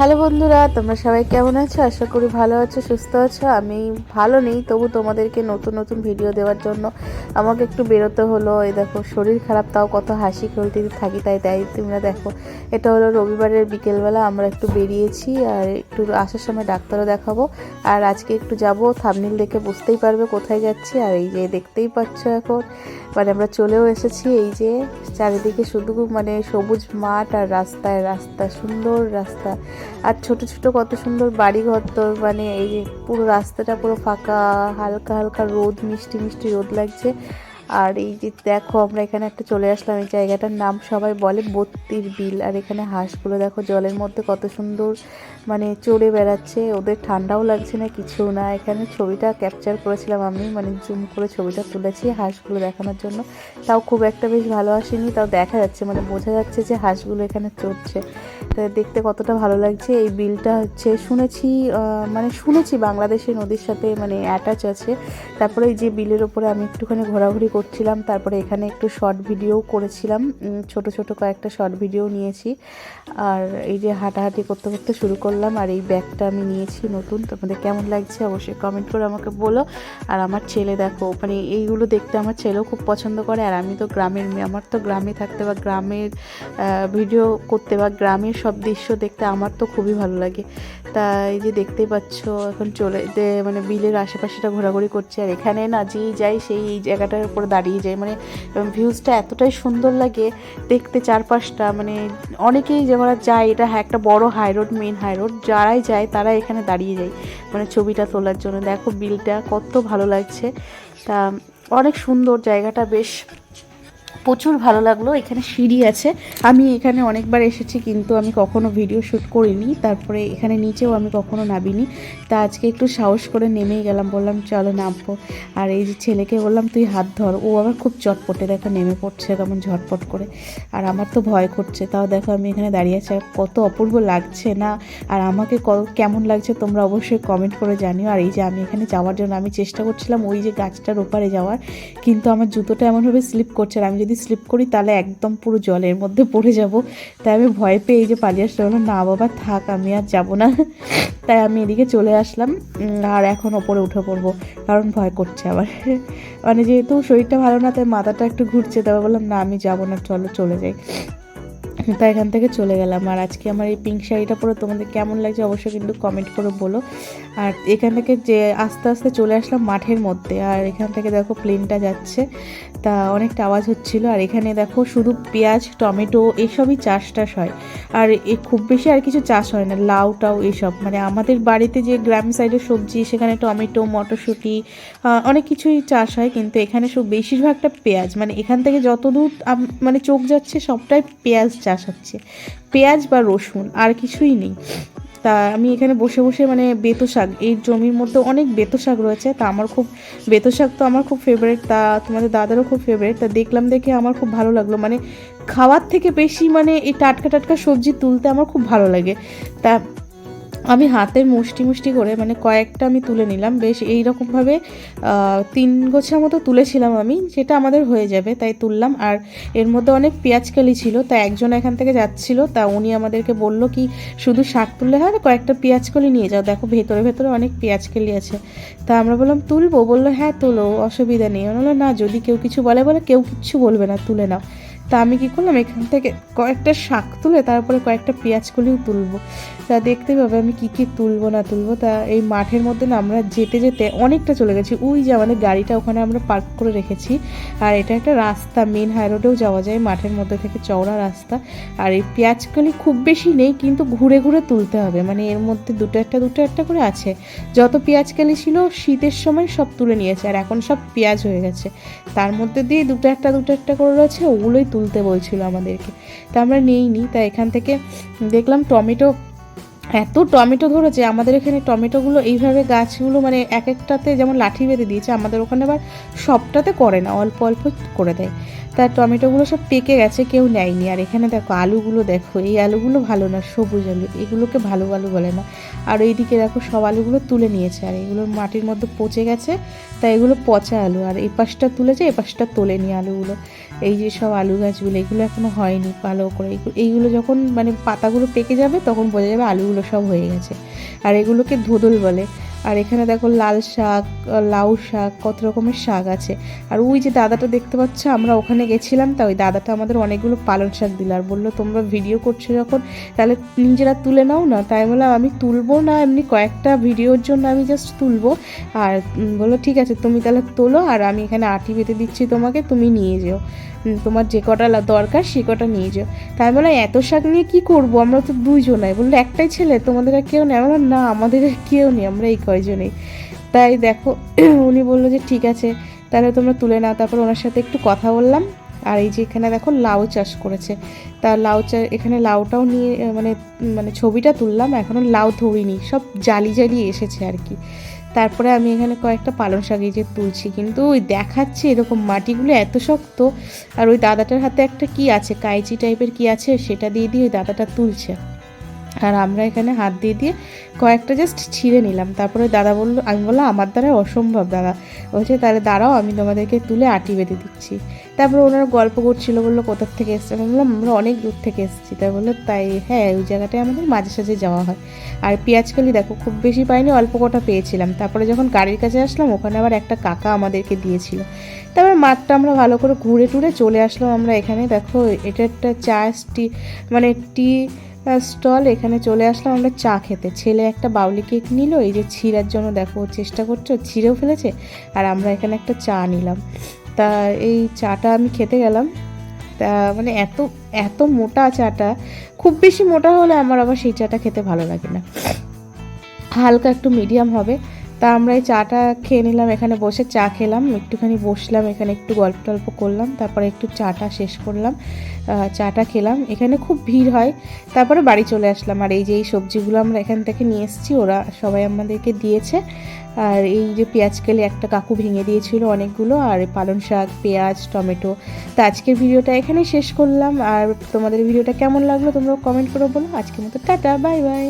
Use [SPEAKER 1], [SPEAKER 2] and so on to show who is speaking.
[SPEAKER 1] Hello বন্ধুরা, তোমরা সবাই কেমন আছো? আশা করি ভালো আছো, সুস্থ আছো। আমি ভালো নেই, তবু তোমাদেরকে নতুন নতুন ভিডিও দেওয়ার জন্য আমাকে একটু বেরোতে হলো। এই দেখো, শরীর খারাপ, তাও কত হাসি খেলতে থাকি, তাই তাই তোমরা দেখো। এটা হলো রবিবারের বিকেলবেলা, আমরা একটু বেরিয়েছি আর একটু আসার সময় ডাক্তারও দেখাবো। আর আজকে একটু যাব থামনিল দেখে বুঝতেই পারবে কোথায় যাচ্ছি। আর এই যে দেখতেই পাচ্ছ এখন মানে আমরা চলেও এসেছি। এই যে চারিদিকে শুধু মানে সবুজ মাঠ আর রাস্তায়, রাস্তা, সুন্দর রাস্তা। আর ছোট ছোট কত সুন্দর বাড়ি ঘর তো মানে এই পুরো রাস্তাটা পুরো ফাঁকা, হালকা হালকা রোদ, মিষ্টি মিষ্টি রোদ লাগছে। আর এই যে দেখো, আমরা এখানে একটা চলে আসলাম। এই জায়গাটার নাম সবাই বলে বত্তির বিল। আর এখানে হাঁসগুলো দেখো, জলের মধ্যে কত সুন্দর মানে চড়ে বেড়াচ্ছে। ওদের ঠান্ডাও লাগছে না কিছু না। এখানে ছবিটা ক্যাপচার করেছিলাম আমি মানে জুম করে ছবিটা তুলেছি হাঁসগুলো দেখানোর জন্য। তাও খুব একটা বেশ ভালো আসেনি, তাও দেখা যাচ্ছে মানে বোঝা যাচ্ছে যে হাঁসগুলো এখানে চড়ছে। দেখতে কতটা ভালো লাগছে। এই বিলটা হচ্ছে, শুনেছি মানে শুনেছি বাংলাদেশের নদীর সাথে মানে অ্যাটাচ আছে। তারপরে এই যে বিলের ওপরে আমি একটুখানি ঘোরাঘুরি করছিলাম, তারপরে এখানে একটু শর্ট ভিডিও করেছিলাম। ছোট ছোট কয়েকটা শর্ট ভিডিও নিয়েছি। আর এই যে হাঁটাহাঁটি করতে করতে শুরু করলাম, আর এই ব্যাগটা আমি নিয়েছি নতুন। তোমাদের কেমন লাগছে অবশ্যই কমেন্ট করে আমাকে বলো। আর আমার ছেলে দেখো মানে এইগুলো দেখতে আমার ছেলেও খুব পছন্দ করে, আর আমি তো গ্রামের মেয়ে। আমার তো গ্রামে থাকতে বা গ্রামের ভিডিও করতে বা গ্রামের সব দৃশ্য দেখতে আমার তো খুবই ভালো লাগে। তা এই যে দেখতেই পাচ্ছ, এখন চলে মানে বিলের আশেপাশেটা ঘোরাঘুরি করছে। আর এখানে না যেই যাই, সেই এই জায়গাটার উপরে দাঁড়িয়ে যায় মানে ভিউজটা এতটাই সুন্দর লাগে দেখতে চারপাশটা। মানে অনেকেই যারা যায়, এটা হ্যাঁ একটা বড় high road main high road যারাই যায় তারা এখানে দাঁড়িয়ে যায় মানে ছবিটা তোলার জন্য। দেখো বিলটা কত ভালো লাগছে। তা, অনেক সুন্দর জায়গাটা, বেশ প্রচুর ভালো লাগল। এখানে সিঁড়ি আছে। আমি এখানে অনেকবার এসেছি, কিন্তু আমি কখনো ভিডিও শ্যুট করিনি। তারপরে এখানে নিচেও আমি কখনো নামিনি। তা আজকে একটু সাহস করে নেমেই গেলাম, বললাম, চলো নামবো। আর এই যে ছেলেকে বললাম, তুই হাত ধর। ও আবার খুব চটপটে দেখো নেমে পড়ছে, কেমন ঝটপট করে। আর আমার তো ভয় করছে। তাও দেখো আমি এখানে দাঁড়িয়ে আছি, আর কত অপূর্ব লাগছে না? আর আমাকে কেমন লাগছে তোমরা অবশ্যই কমেন্ট করে জানিও। আর এই যে আমি এখানে যাওয়ার জন্য আমি চেষ্টা করছিলাম ওই যে গাছটার ওপারে যাওয়ার, কিন্তু আমার জুতোটা এমনভাবে স্লিপ করছে আর আমি যদি স্লিপ করি, তাহলে একদম পুরো জলের মধ্যে পড়ে যাব। তাই আমি ভয় পেয়ে এই যে পালিয়ে আসতে বললাম, না বাবা, থাক, আমি আর যাব না। তাই আমি এদিকে চলে আসলাম। আর এখন ওপরে উঠে পড়ব, কারণ ভয় করছে আবার। মানে যেহেতু শরীরটা ভালো না, তাই মাথাটা একটু ঘুরছে তবে বললাম, না, আমি যাব না, চলো, চলে যাই। তাই এখান থেকে চলে গেলাম। আর আজকে আমার এই পিঙ্ক শাড়িটা পরে তোমাদের কেমন লাগছে অবশ্যই কিন্তু কমেন্ট করে বলো। আর এখান থেকে যে আস্তে আস্তে চলে আসলাম মাঠের মধ্যে, আর এখান থেকে দেখো প্লেনটা যাচ্ছে। তা অনেকটা আওয়াজ হচ্ছিল। আর এখানে দেখো শুধু পেঁয়াজ, টমেটো এসবই চাষ টাস হয়। আর এ খুব বেশি আর কিছু চাষ হয় না, লাউ টাউ এসব। মানে আমাদের বাড়িতে যে গ্রাম সাইডের সবজি, সেখানে টমেটো, মটরশুঁটি অনেক কিছুই চাষ হয়। কিন্তু এখানে সব বেশিরভাগটা পেঁয়াজ। মানে এখান থেকে যত দূর মানে চোখ যাচ্ছে সবটাই পেঁয়াজ চাষ। হচ্ছে। পেঁয়াজ বা রসুন, আর কিছুই নেই। তা আমি এখানে বসে বসে মানে বেতো শাক, এই জমির মধ্যে অনেক বেতো শাক রয়েছে। তা আমার খুব, বেতো শাক তো আমার খুব ফেভারিট তা তোমাদের দাদারও খুব ফেভারিট তা দেখলাম দেখে আমার খুব ভালো লাগল। মানে খাওয়ার থেকে বেশি মানে এই টাটকা টাটকা সবজি তুলতে আমার খুব ভালো লাগে। তা আমি হাতের মুষ্টি মুষ্টি করে মানে কয়েকটা আমি তুলে নিলাম। বেশ এইরকমভাবে তিন গোছা মতো তুলেছিলাম আমি, সেটা আমাদের হয়ে যাবে, তাই তুললাম। আর এর মধ্যে অনেক পেঁয়াজকালি ছিল, তা একজন এখান থেকে যাচ্ছিল, তা উনি আমাদেরকে বলল কি, শুধু শাক তুললে হয় না, কয়েকটা পেঁয়াজকলি নিয়ে যাও। দেখো, ভেতরে ভেতরে অনেক পেঁয়াজকলি আছে। তা আমরা বললাম, তুলবো? বলল হ্যাঁ তোলো, অসুবিধা নেই। আমি বললাম, না, যদি কেউ কিছু বলে বলে, কেউ কিচ্ছু বলবে না, তুলে নাও। তা আমি কী করলাম? এখান থেকে কয়েকটা শাক তুলে তারপরে কয়েকটা পেঁয়াজকলিও তুলবো। তা দেখতে পাবে আমি কী কী তুলবো, না তুলবো। তা এই মাঠের মধ্যে না আমরা যেতে যেতে অনেকটা চলে গেছি। ওই যে আমাদের গাড়িটা ওখানে আমরা পার্ক করে রেখেছি। আর এটা একটা রাস্তা, মেন হাই রোডেও যাওয়া যায় মাঠের মধ্যে থেকে চওড়া রাস্তা। আর এই পেঁয়াজ পেঁয়াজকলি খুব বেশি নেই, কিন্তু ঘুরে ঘুরে তুলতে হবে। মানে এর মধ্যে দুটো একটা দুটো একটা করে আছে। যত পেঁয়াজকালি ছিল, শীতের সময় সব তুলে নিয়েছে। আর এখন সব পেঁয়াজ হয়ে গেছে। তার মধ্যে দিয়ে দুটো একটা দুটো একটা করে রয়েছে, ওগুলোই তুলতে বলছিল আমাদেরকে। তা আমরা নেইনি, তা এখান থেকে দেখলাম টমেটো, এত টমেটো ধরেছে, আমাদের এখানে টমেটোগুলো এইভাবে গাছগুলো মানে এক একটাতে যেমন লাঠি বেঁধে দিয়েছে, আমাদের ওখানে আবার সবটাতে করে না, অল্প অল্প করে দেয়। তা টমেটোগুলো সব পেকে গেছে, কেউ নেয়নি। আর এখানে দেখো আলুগুলো দেখো, এই আলুগুলো ভালো না, সবুজ আলু, এগুলোকে ভালো আলু বলে না। আর এইদিকে দেখো সব আলুগুলো তুলে নিয়েছে, আর এগুলো মাটির মধ্যে পচে গেছে তাই এগুলো পচা আলু, আর এই পাশটা তুলেছে এই পাশটা তোলেনি আলুগুলো। এই যে সব আলু গাছগুলো, এগুলো এখনও হয়নি ভালো করে। এইগু- এইগুলো যখন মানে পাতাগুলো পেকে যাবে, তখন বোঝা যাবে আলুগুলো সব হয়ে গেছে। আর এগুলোকে ধোদল বলে। আর এখানে দেখো লাল শাক লাউ শাক কত রকমের শাক আছে। আর ওই যে দাদাটা দেখতে পাচ্ছ আমরা ওখানে গেছিলাম তা ওই দাদাটা আমাদের অনেকগুলো পালং শাক দিল আর বলল তোমরা ভিডিও করছ যখন তাহলে নিজেরা তুলে নাও না? তাই বললাম আমি তুলবো না এমনি কয়েকটা ভিডিওর জন্য আমি জাস্ট তুলবো। আর বলল ঠিক আছে তুমি তাহলে তোলো আর আমি এখানে আটি বেঁধে দিচ্ছি তোমাকে তুমি নিয়ে যেও। তোমার যে কটা দরকার সে কটা নিয়ে যেও। তাই বলে এত শাক নিয়ে কি করব? আমরা তো দুইজনাই। বলল একটাই ছেলে তোমাদের আর কেউ নেই? আমরা বললাম, না আমাদের কেউ নেই আমরা এই কয়জনেই। তাই দেখো, উনি বলল যে ঠিক আছে, তাহলে তোমরা তুলে নাও। তারপর ওনার সাথে একটু কথা বললাম। আর এই যে এখানে দেখো লাউ চাষ করেছে। তা লাউ চাষ এখানে লাউটাও নিয়ে মানে মানে ছবিটা তুললাম এখনও লাউ ধরিনি। সব জালি জালি এসেছে আর কি। তারপরে আমি এখানে কয়েকটা পালং শাক এই যে তুলছি। কিন্তু ওই দেখাচ্ছে এরকম মাটিগুলো এত শক্ত। আর ওই দাদাটার হাতে একটা কি আছে, কাইচি টাইপের কি আছে, সেটা দিয়ে দিয়ে ওই দাদাটা তুলছে। আর আমরা এখানে হাত দিয়ে দিয়ে কয়েকটা জাস্ট ছিঁড়ে নিলাম। তারপরে দাদা বলল, আমি বললাম, আমার দ্বারা অসম্ভব দাদা। বলছে, তাহলে দাঁড়াও, আমি তোমাদেরকে তুলে আটি বেঁধে দিচ্ছি। তারপরে ওনারা গল্প করছিল, বলল, কোথার থেকে এসছে? আমি বললাম, আমরা অনেক দূর থেকে এসেছি। তাই বলল, তাই হ্যাঁ ওই জায়গাটায় আমাদের মাঝে সাঝে যাওয়া হয়। আর পেঁয়াজকালি দেখো, খুব বেশি পাইনি, অল্প কটা পেয়েছিলাম। তারপরে যখন গাড়ির কাছে আসলাম, ওখানে আবার একটা কাকা আমাদেরকে দিয়েছিল। তারপরে মাঠটা আমরা ভালো করে ঘুরে টুরে চলে আসলাম আমরা এখানে। দেখো, এটা একটা চা টি মানে টি স্টল এখানে চলে আসলাম, আমরা চা খেতে। ছেলে একটা বাউলি কেক নিল, এই যে ছিঁড়ার জন্য দেখো চেষ্টা করছে ছিঁড়েও ফেলেছে, আর আমরা এখানে একটা চা নিলাম। তা এই চাটা আমি খেতে গেলাম। তা মানে এত এত মোটা চাটা, খুব বেশি মোটা হলে আমার আবার সেই চাটা খেতে ভালো লাগে না। হালকা একটু মিডিয়াম হবে। তা আমরা এই চাটা খেয়ে নিলাম, এখানে বসে চা খেলাম, একটুখানি বসলাম, এখানে একটু গল্প টল্প করলাম, তারপরে একটু চাটা শেষ করলাম চাটা খেলাম। এখানে খুব ভিড় হয়, তারপরে বাড়ি চলে আসলাম। আর এই যে এই সবজিগুলো আমরা এখান থেকে নিয়ে এসেছি, ওরা সবাই আমাদেরকে দিয়েছে। আর এই যে পেঁয়াজ কেলে একটা কাকু ভেঙে দিয়েছিল অনেকগুলো, আর পালং শাক, পেঁয়াজ, টমেটো। তা আজকের ভিডিওটা এখানেই শেষ করলাম। আর তোমাদের ভিডিওটা কেমন লাগল তোমরা কমেন্ট করে বলো। আজকের মতো টাটা, বাই বাই।